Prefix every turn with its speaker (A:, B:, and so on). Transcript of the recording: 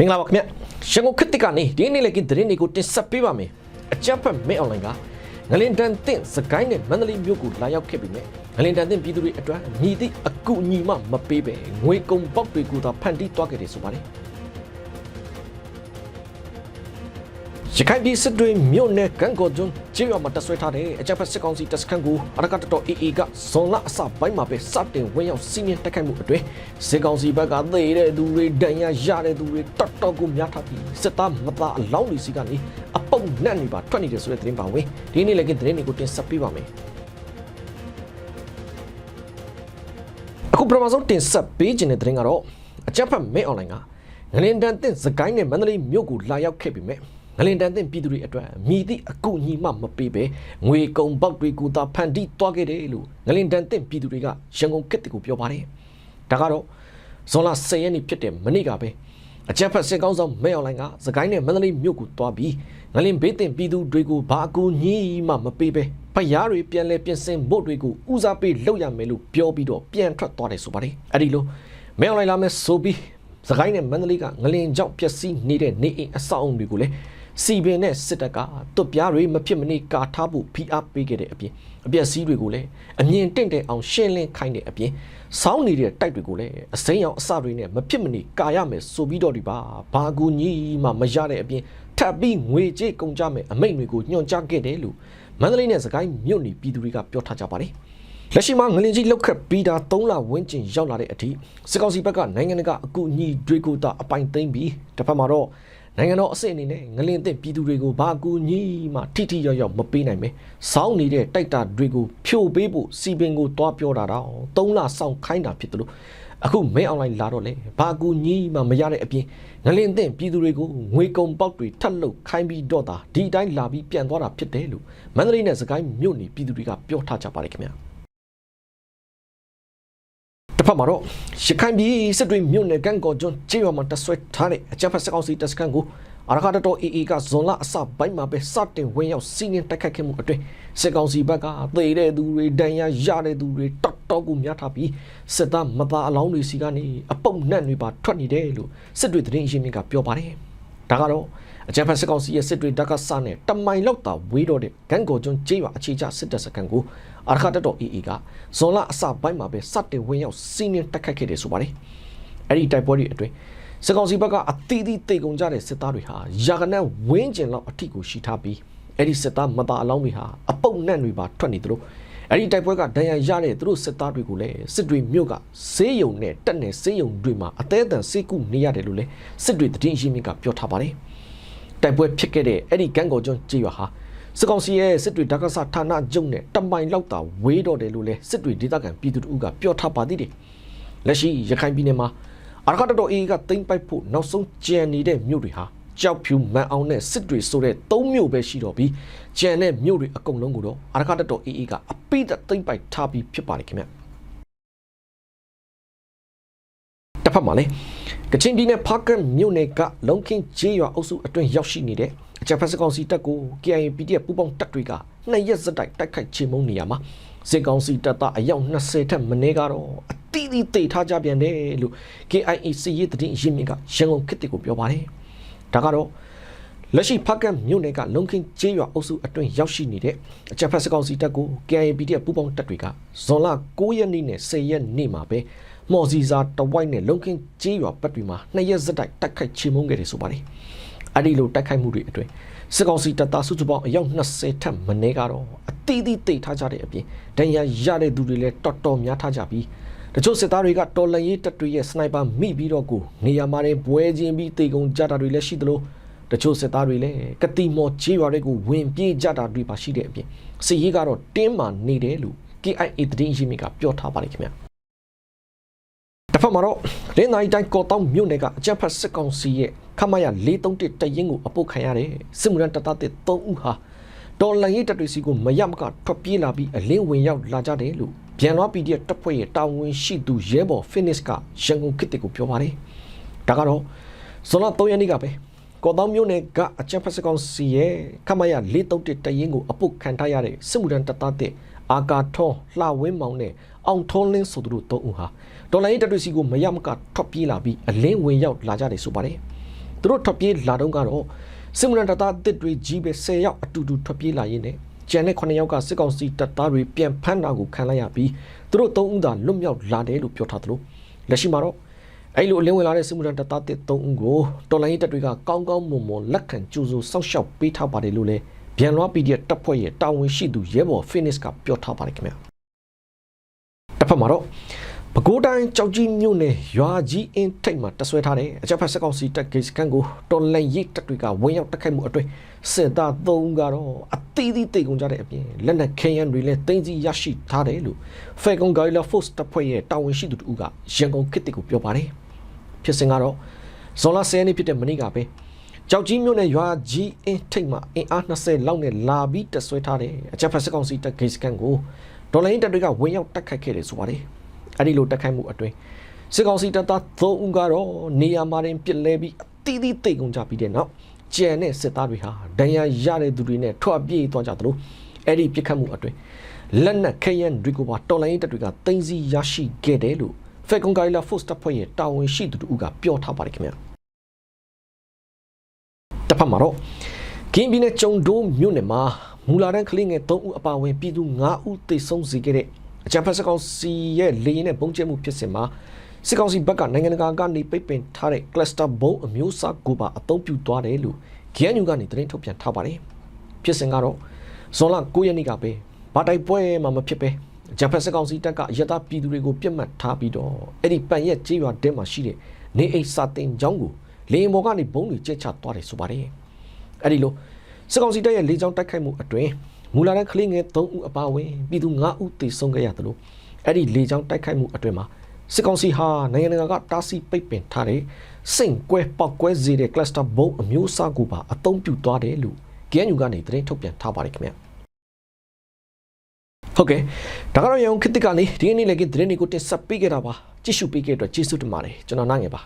A: မင်္ဂလာပါခင်ဗျရန်ကုန်ခေတ်တစ်ကနေဒီနေ့လည်းကသတင်းတွေကိုတင်ဆက်ပေးပါမယ်အကြမ်းဖက်မဲအွန်လိုင်းကငလင်တန်တင်စကိုင်းနဲ့မန္တလေးမြို့ကိုလာရောက်ခဲ့ပြီးမြဲငလင်တန်တင်ပြည်သူတွေအတွက်ညီသည့်အကူအညီမှမပေးပဲငွေကုန်ပေါက်တွေကိုသာဖန်တီးသွားခဲ့တယ်ဆိုပါတယ် ရခိုင်ပြည်စစ်တွေမြို့နယ်ကံကောကျွန်းကျေးရွာမှာတဆွဲထားတဲ့အကြမ်းဖက်စစ်ကောင်စီတပ်စခန်းကိုအရကတတော် AA ကဇွန်လအစပိုင်းမှာပဲစတင်ဝင်ရောက်စီးနင်းတိုက်ခိုက်မှုအတွင်းစစ်ကောင်စီဘက်ကသေတဲ့သူတွေဒဏ်ရာရတဲ့သူတွေတော်တော်ကိုများထပ်ပြီးစစ်သားမသားအလောင်းတွေစီကနေအပုတ်နက်နေပါထွက်နေတယ်ဆိုတဲ့သတင်းပါဝင်ဒီနေ့လည်းကသတင်းတွေကိုတင်ဆက်ပေးပါမယ်အခုပထမဆုံးတင်ဆက်ပေးခြင်းတဲ့သတင်းကတော့အကြမ်းဖက်မဲအွန်လိုင်းကငလင်တန်တင်စကိုင်းနဲ့မန္တလေးမြို့ကိုလာရောက်ခဲ့ပြီမဲ့ ငလင်တန်တင်ပြည်သူတွေအတွက်မြည်သည့်အကူအညီမှမပေးပဲငွေကုန်ပေါက်တွေကိုသာဖန်တီးသွားခဲ့တယ်လို့ငလင်တန်တင်ပြည်သူတွေကရန်ကုန်ကစ်တကိုပြောပါတယ်ဒါကတော့ဇွန်လ10ရက်နေ့ဖြစ်တဲ့မနေ့ကပဲအကြမ်းဖက်စစ်ကောင်းဆောင်မဲအွန်လိုင်းကစကိုင်းနဲ့မန္တလေးမြို့ကိုတွားပြီးငလင်ဘေးတင်ပြည်သူတွေကိုဘာအကူအညီမှမပေးပဲဖယားတွေပြန်လဲပြင်ဆင်ဖို့တွေကိုဦးစားပေးလုပ်ရမယ်လို့ပြောပြီးတော့ပြန်ထွက်သွားတယ်ဆိုပါတယ်အဲ့ဒီလိုမဲအွန်လိုင်းလာမယ်ဆိုပြီးစကိုင်းနဲ့မန္တလေးကငလင်ကြောင့်ပျက်စီးနေတဲ့နေအိမ်အဆောက်အုံတွေကိုလည်း စီပင်နဲ့စစ်တပ်ကတွတ်ပြားတွေမဖြစ်မနေကာထားဖို့ဖိအားပေးခဲ့တဲ့အပြင်အပျက်စီးတွေကိုလည်းအမြင်တင့်တဲ့အောင်ရှင်းလင်းခိုင်းတဲ့အပြင်စောင်းနေတဲ့တိုက်တွေကိုလည်းအစိမ်းရောင်အစတွေနဲ့မဖြစ်မနေကာရမယ်ဆိုပြီးတော့ဒီပါဘာကူညီမှမရတဲ့အပြင်ထပ်ပြီးငွေကြေးကုန်ကြမယ်အမိန့်တွေကိုညွှန်ကြားခဲ့တယ်လို့မန္တလေးနဲ့စကိုင်းမြို့နယ်ပြည်သူတွေကပြောထားကြပါတယ်လက်ရှိမှာငလင်ကြီးလောက်ခတ်ပြီးတာ3လဝန်းကျင်ရောက်လာတဲ့အထိစစ်ကောင်စီဘက်ကနိုင်ငံတကာအကူအညီတွေကိုတာအပိုင်သိမ့်ပြီးတစ်ဖက်မှာတော့ နိုင်ငံတော်အစစ်အနေနဲ့ငလင်အသင့်ပြည်သူတွေကိုဘာအကူအညီမှထိထိရောက်ရောက်မပေးနိုင်ပဲစောင်းနေတဲ့တိုက်တာတွေကိုဖြိုပေးဖို့စီပင်ကိုတွားပြောတာတော့3လဆောင်ခိုင်းတာဖြစ်တယ်လို့အခုမဲအွန်လိုင်းလာတော့လေဘာအကူအညီမှမရတဲ့အပြင်ငလင်အသင့်ပြည်သူတွေကိုငွေကုန်ပေါက်တွေထပ်လုတ်ခိုင်းပြီးတော့တာဒီအတိုင်းလာပြီးပြန်သွားတာဖြစ်တယ်လို့မန္တလေးနဲ့စကိုင်းမြို့နယ်ပြည်သူတွေကပြောထားကြပါတယ်ခင်ဗျာတစ်ဖ က်မှာတော့ရခိုင်ပြည်စစ်တွေမြို့နယ်ကန်ကော်ကျွန်းကျေးရွာမှာတဆွဲထားတဲ့အကြမ်းဖက်စစ်ကောင်စီတပ်စခန်းကိုအရခါတတော် AA ကဇွန်လအစပိုင်းမှာပဲစတင်ဝင်ရောက်စီးနင်းတိုက်ခိုက်ခဲ့မှုအတွင်းစစ်ကောင်စီဘက်ကသေတဲ့သူတွေဒဏ်ရာရတဲ့သူတွေတော်တော်ကိုများထားပြီးစစ်သားမသားအလောင်းတွေစီကနေအပုတ်နက်တွေပါထွက်နေတယ်လို့စစ်တွေသတင်းရင်းမြစ်ကပြောပါတယ် ဒါကတော့အကြမ်းဖက်စစ်ကောင်စီရဲ့စစ်တွေတက္ကစနဲ့တမိုင်လောက်တာဝေးတော့တဲ့ဂန်ကိုကျွန်းကျေးရွာအခြေချစစ်တပ်စခန်းကိုအာရခတ်တော် AA ကဇွန်လအစပိုင်းမှာပဲစတင်ဝင်ရောက်စီးနင်းတိုက်ခတ်ခဲ့တယ်ဆိုပါတယ်။အဲ့ဒီတိုက်ပွဲတွေအတွင်းစစ်ကောင်စီဘက်ကအသီးသီးတေကုန်ကြတဲ့စစ်သားတွေဟာရာကနက်ဝင်းကျင်လောက်အထိကိုရှိထားပြီးအဲ့ဒီစစ်သားမသားအလောင်းတွေဟာအပုတ်နက်တွေပါထွက်နေသလို အဲ့ဒီတိုက်ပွဲကဒဏ်ရာရတဲ့သူတို့စစ်သားတွေကိုလည်းစစ်တွေမြို့ကဆေးရုံနဲ့တက်နယ်ဆေးရုံတွေမှာအသေးအံဆေးကုနေရတယ်လို့လည်းစစ်တွေသတင်းရင်းမြစ်ကပြောထားပါတယ်။တိုက်ပွဲဖြစ်ခဲ့တဲ့အဲ့ဒီကံကော်ကျွန်းကြေးရွာဟာစစ်ကောင်စီရဲ့စစ်တွေဓာတ်ကဆဌာနချုပ်နဲ့တမိုင်လောက်တာဝေးတော့တယ်လို့လဲစစ်တွေဒေသခံပြည်သူတို့ကပြောထားပါသေးတယ်လက်ရှိရခိုင်ပြည်နယ်မှာအရကတတော်အေးကတိမ့်ပိုက်ဖို့နောက်ဆုံးကြံနေတဲ့မြို့တွေဟာ ကြောက်ဖြူမန်အောင်နဲ့စစ်တွေဆိုတဲ့၃မြို့ပဲရှိတော့ပြီးကြံတဲ့မြို့တွေအကုန်လုံးကိုတော့အရကတတော်အေးကအပိတ်တိမ့်ပိုက်ထားပြီးဖြစ်ပါတယ်ခင်ဗျတစ်ဖက်မှာလေကချင်ပြည်နယ်ဖားကတ်မြို့နယ်ကလုံခင်းကျေးရွာအုပ်စုအတွင်းရောက်ရှိနေတဲ့အကြံဖက်စကောင်စီတပ်ကို KIA PDF ပူးပေါင်းတပ်တွေကနှစ်ရက်စတိုက်တိုက်ခိုက်ချေမှုန်းနေရမှာစစ်ကောင်စီတပ်သားအယောက်20ထက်မနည်းကတော့အတိအသေးထားကြပြန်တယ်လို့ KIA စီရေးသတင်းရင်းမြစ်ကရန်ကုန်ခေတ်ကိုပြောပါတယ် ဒါကတော့လက်ရှိဖားကတ်မြို့နယ်ကလုံခင်းကျေးရွာအုပ်စုအတွင်းရောက်ရှိနေတဲ့အကြံဖက်စကောင်စီတပ်ကို KIA PDF ပူးပေါင်းတပ်တွေကဇွန်လ9ရက်နေ့နဲ့10ရက်နေ့မှာပဲမော်စီစာတဝိုက်နဲ့လုံခင်းကျေးရွာပတ်တွေမှာနှစ်ရက်စတိုက်တိုက်ခိုက်ချေမှုန်းခဲ့တယ်ဆိုပါတယ်အဲ့ဒီလိုတိုက်ခိုက်မှုတွေအတွင်းစစ်ကောင်စီတပ်သားစုစုပေါင်းအယောက်20ထက်မနည်းကတော့အတီးတီးတိတ်ထားကြတဲ့အပြင်ဒဏ်ရာရတဲ့သူတွေလည်းတော်တော်များထားကြပြီး တချို့စစ်သားတွေကတော်လန်ရေးတပ်တွေရဲ့စနိုက်ပါမိပြီးတော့ကိုနေရာမှာတင်ပွဲချင်းပြီးတေကုံကြတာတွေလည်းရှိသလိုတချို့စစ်သားတွေလည်းကတိမော်ချေးရွာတွေကိုဝင်ပြေးကြတာတွေပါရှိတဲ့အပြင်စစ်ရေးကတော့တင်းမာနေတယ်လို့ KIA သတင်းရင်းမြစ်ကပြောထားပါတယ်ခင်ဗျာတစ်ဖက်မှာတော့ရင်းနိုင်တိုင်းကော်တောင်းမြို့နယ်ကအကြမ်းဖက်စစ်ကောင်စီရဲ့ခမရ431တရင်ကိုအပုတ်ခံရတဲ့စစ်မှုရန်တပ်သားတဲ့3ဦးဟာ ဒေါ်လာရေးတပ်တွေစီကိုမရမကထွက်ပြေးလာပြီးအလင်းဝင်ရောက်လာကြတယ်လို့ပြန်လွှား PDF တပ်ဖွဲ့ရဲ့တာဝန်ရှိသူရဲဘော် Finish ကရန်ကုန်ခေတ်ကိုပြောပါတယ်ဒါကတော့ဇွန်လ3ရက်နေ့ကပဲကော်တောင်းမြို့နယ်ကအကြမ်းဖက်စစ်ကောင်စီရဲ့ခမရ431တရင်ကိုအပုတ်ခံထားရတဲ့စစ်မှုရန်တပ်သားတဲ့အာကာထွန်းလှဝင်းမောင်နဲ့အောင်ထွန်းလင်းဆိုသူတို့၃ဦးဟာဒေါ်လာရေးတပ်တွေစီကိုမရမကထွက်ပြေးလာပြီးအလင်းဝင်ရောက်လာကြတယ်ဆိုပါတယ်သူတို့ထွက်ပြေးလာတော့ကတော့ စစ်မှုထမ်းတပ်သားအစ်တွေကြီးပဲ10ယောက်အတူတူထွက်ပြေးလာရင်းနဲ့ကျန်တဲ့9ယောက်ကစစ်ကောင်စီတပ်သားတွေပြန်ဖမ်းတာကိုခံလိုက်ရပြီးသူတို့3ဦးသာလွတ်မြောက်လာတယ်လို့ပြောထားသလိုလက်ရှိမှာတော့အဲ့လိုအလင်းဝင်လာတဲ့စစ်မှုထမ်းတပ်သားတစ်3ဦးကိုတော်လိုင်းရေးတပ်တွေကကောင်းကောင်းမွန်မွန်လက်ခံကြိုးစိုးစောင့်ရှောက်ပေးထားပါတယ်လို့လည်းဗျန်လွား PDF တပ်ဖွဲ့ရဲ့တာဝန်ရှိသူရဲဘော် Phoenix ကပြောထားပါတယ်ခင်ဗျာတစ်ဖက်မှာတော့ ပဲခူးတိုင်းကြောက်ကြီးမြို့နယ်ရွာကြီးအင်းထိပ်မှာတဆွဲထားတဲ့အကြမ်းဖက်စစ်ကောင်စီတပ်ဂိတ်စခန်းကိုတော်လိုင်းရေးတပ်တွေကဝင်ရောက်တိုက်ခိုက်မှုအတွင်းစစ်သား3ဦးကတော့အသီးသီးတိတ်ကုန်ကြတဲ့အပြင်လက်နက်ခဲယမ်းတွေလည်းတင်းကြီးရရှိထားတယ်လို့ Falcon Guerrilla Force တပ်ဖွဲ့ရဲ့တာဝန်ရှိသူတို့ကရန်ကုန်ခေတ်ကိုပြောပါတယ်ဖြစ်စဉ်ကတော့ဇွန်လ10ရက်နေ့ဖြစ်တဲ့မနေ့ကပဲကြောက်ကြီးမြို့နယ်ရွာကြီးအင်းထိပ်မှာအင်အား20လောက်နဲ့လာပြီးတဆွဲထားတဲ့အကြမ်းဖက်စစ်ကောင်စီတပ်ဂိတ်စခန်းကိုဒေါ်လာရင်းတပ်တွေကဝင်ရောက်တိုက်ခိုက်ခဲ့တယ်ဆိုပါတယ် အဲ့ဒီလိုတိုက်ခိုက်မှုအတွင်းစစ်ကောင်စီတပ်သား3ဦးကတော့နေရာမှာတင်ပြစ်လဲပြီးအသီးသီးတိတ်ကုန်ကြပြီးတဲ့နောက်ကျန်တဲ့စစ်သားတွေဟာဒဏ်ရာရတဲ့သူတွေနဲ့ထွက်ပြေးသွားကြသလိုအဲ့ဒီပြစ်ခတ်မှုအတွင်းလက်နက်ခဲယမ်းတွေကိုပါတော်လိုင်းတပ်တွေကတင်စီရရှိခဲ့တယ်လို့ Falcon Guerrilla Force တပ်ဖွဲ့ရဲ့တာဝန်ရှိသူတို့ကပြောထားပါတယ်ခင်ဗျာတစ်ဖက်မှာတော့ကင်းပြည်နယ်ကျုံဒိုးမြို့နယ်မှာမူလာတန်းကလေးငယ်3ဦးအပါအဝင်ပြည်သူ9ဦးသေဆုံးစေခဲ့တဲ့ အကြံဖက်စကောင်စီရဲ့လေရင်နဲ့ပုံကျဲမှုဖြစ်စဉ်မှာစစ်ကောင်စီဘက်ကနိုင်ငံတကာကနေပိတ်ပင်ထားတဲ့ cluster ဘုံအမျိုးအစားကိုပါအသုံးပြုသွားတယ်လို့ GNU ကနေသတင်းထုတ်ပြန်ထားပါတယ်ဖြစ်စဉ်ကတော့ဇွန်လ9ရက်နေ့ကပဲဘာတိုက်ပွဲမှမဖြစ်ပဲဂျပန်စစ်ကောင်စီတပ်ကအရတာပြည်သူတွေကိုပြစ်မှတ်ထားပြီးတော့အဲ့ဒီပန်ရက်ကြေးရွာတဲမှာရှိတဲ့နေအိမ်စာတင်ကျောင်းကိုလေရင်ပေါ်ကနေဘုံတွေကျက်ချသွားတယ်ဆိုပါတယ်အဲ့ဒီလိုစစ်ကောင်စီတပ်ရဲ့လေကြောင်းတိုက်ခိုက်မှုအတွင်း မူလာတဲ့ကလေးငယ်3ဦးအပါအဝင်ပြည်သူ9ဦးသေဆုံးခဲ့ရတယ်လို့အဲ့ဒီလေကြောင်းတိုက်ခိုက်မှုအတွင်းမှာစစ်ကောင်စီဟာနိုင်ငံတကာကတားဆီးပိတ်ပင်ထားတဲ့စိန်ကွဲပောက်ကွဲစေတဲ့ cluster ဘုံအမျိုးအစားကိုပါအသုံးပြုသွားတယ်လို့ GNU ကနေသတင်းထုတ်ပြန်ထားပါတယ်ခင်ဗျာဟုတ်ကဲ့ဒါကတော့ရအောင်ခစ်တစ်ကနေဒီနေ့လည်းကသတင်းတွေကိုတင်ဆက်ပေးခဲ့တာပါကြည့်ရှုပေးခဲ့တဲ့အတွက်ကျေးဇူးတင်ပါတယ်ကျွန်တော်နိုင်ငယ်ပါ